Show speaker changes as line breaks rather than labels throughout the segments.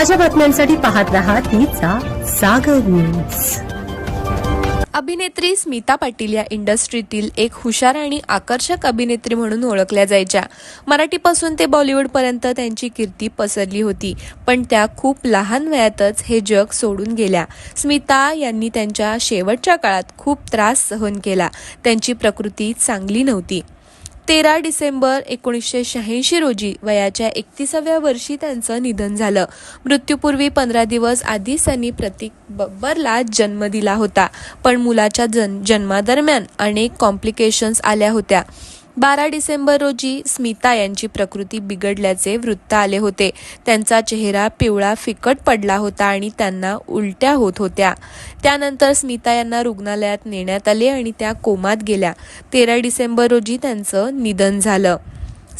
ताज्या बातम्यांसाठी पाहत रहा तिचा सागर न्यूज
अभिनेत्री स्मिता पाटील या इंडस्ट्रीतील एक हुशार आणि आकर्षक अभिनेत्री म्हणून ओळखल्या जायच्या. मराठीपासून ते बॉलिवूडपर्यंत त्यांची कीर्ती पसरली होती पण त्या खूप लहान वयातच हे जग सोडून गेल्या. स्मिता यांनी त्यांच्या शेवटच्या काळात खूप त्रास सहन केला. त्यांची प्रकृती चांगली नव्हती. तेरा डिसेंबर एकोणीसशे शहाऐंशी रोजी वयाच्या एकतीसाव्या वर्षी त्यांचं निधन झालं. मृत्यूपूर्वी पंधरा दिवस आधीच त्यांनी प्रतीक बब्बरला जन्म दिला होता पण मुलाच्या जन जन्मादरम्यान अनेक कॉम्प्लिकेशन्स आल्या होत्या. बारा डिसेंबर रोजी स्मिता यांची प्रकृती बिघडल्याचे वृत्त आले होते. त्यांचा चेहरा पिवळा फिकट पडला होता आणि त्यांना उलट्या होत होत्या. त्यानंतर स्मिता यांना रुग्णालयात नेण्यात आले आणि त्या कोमात गेल्या. तेरा डिसेंबर रोजी त्यांचं निधन झालं.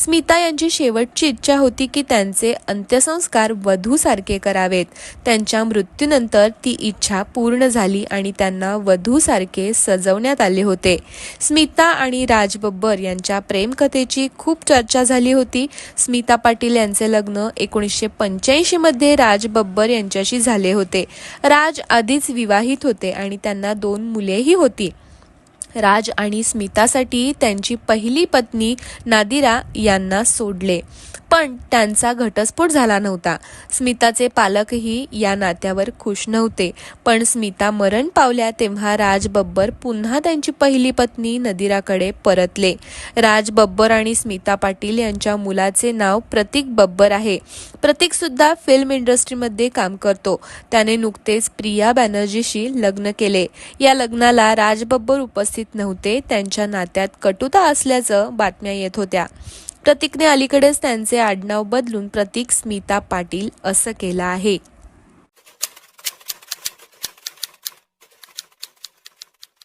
स्मिता यांची शेवटची इच्छा होती की त्यांचे अंत्यसंस्कार वधूसारखे करावेत. त्यांच्या मृत्यूनंतर ती इच्छा पूर्ण झाली आणि त्यांना वधूसारखे सजवण्यात आले होते. स्मिता आणि राज बब्बर यांच्या प्रेमकथेची खूप चर्चा झाली होती. स्मिता पाटील यांचे लग्न एकोणीसशे पंच्याऐंशीमध्ये राज बब्बर यांच्याशी झाले होते. राज आधीच विवाहित होते आणि त्यांना दोन मुलेही होती. राज आणि स्मितासाठी त्यांची पहिली पत्नी नादिरा यांना सोडले. पण त्यांचा घटस्फोट झाला नव्हता. स्मिताचे पालकही या नात्यावर खुश नव्हते. पण स्मिता मरण पावल्या तेव्हा राज बब्बर पुन्हा त्यांची पहिली पत्नी नदिराकडे परतले. राज बब्बर आणि स्मिता पाटील यांच्या मुलाचे नाव प्रतीक बब्बर आहे. प्रतीक सुद्धा फिल्म इंडस्ट्रीमध्ये काम करतो. त्याने नुकतेच प्रिया बॅनर्जीशी लग्न केले. या लग्नाला राज बब्बर उपस्थित नव्हते. त्यांच्या नात्यात कटुता असल्याचं बातम्या येत होत्या. प्रतीकने अलीकडेच त्यांचे आडनाव बदलून प्रतीक स्मिता पाटील असं केलं आहे.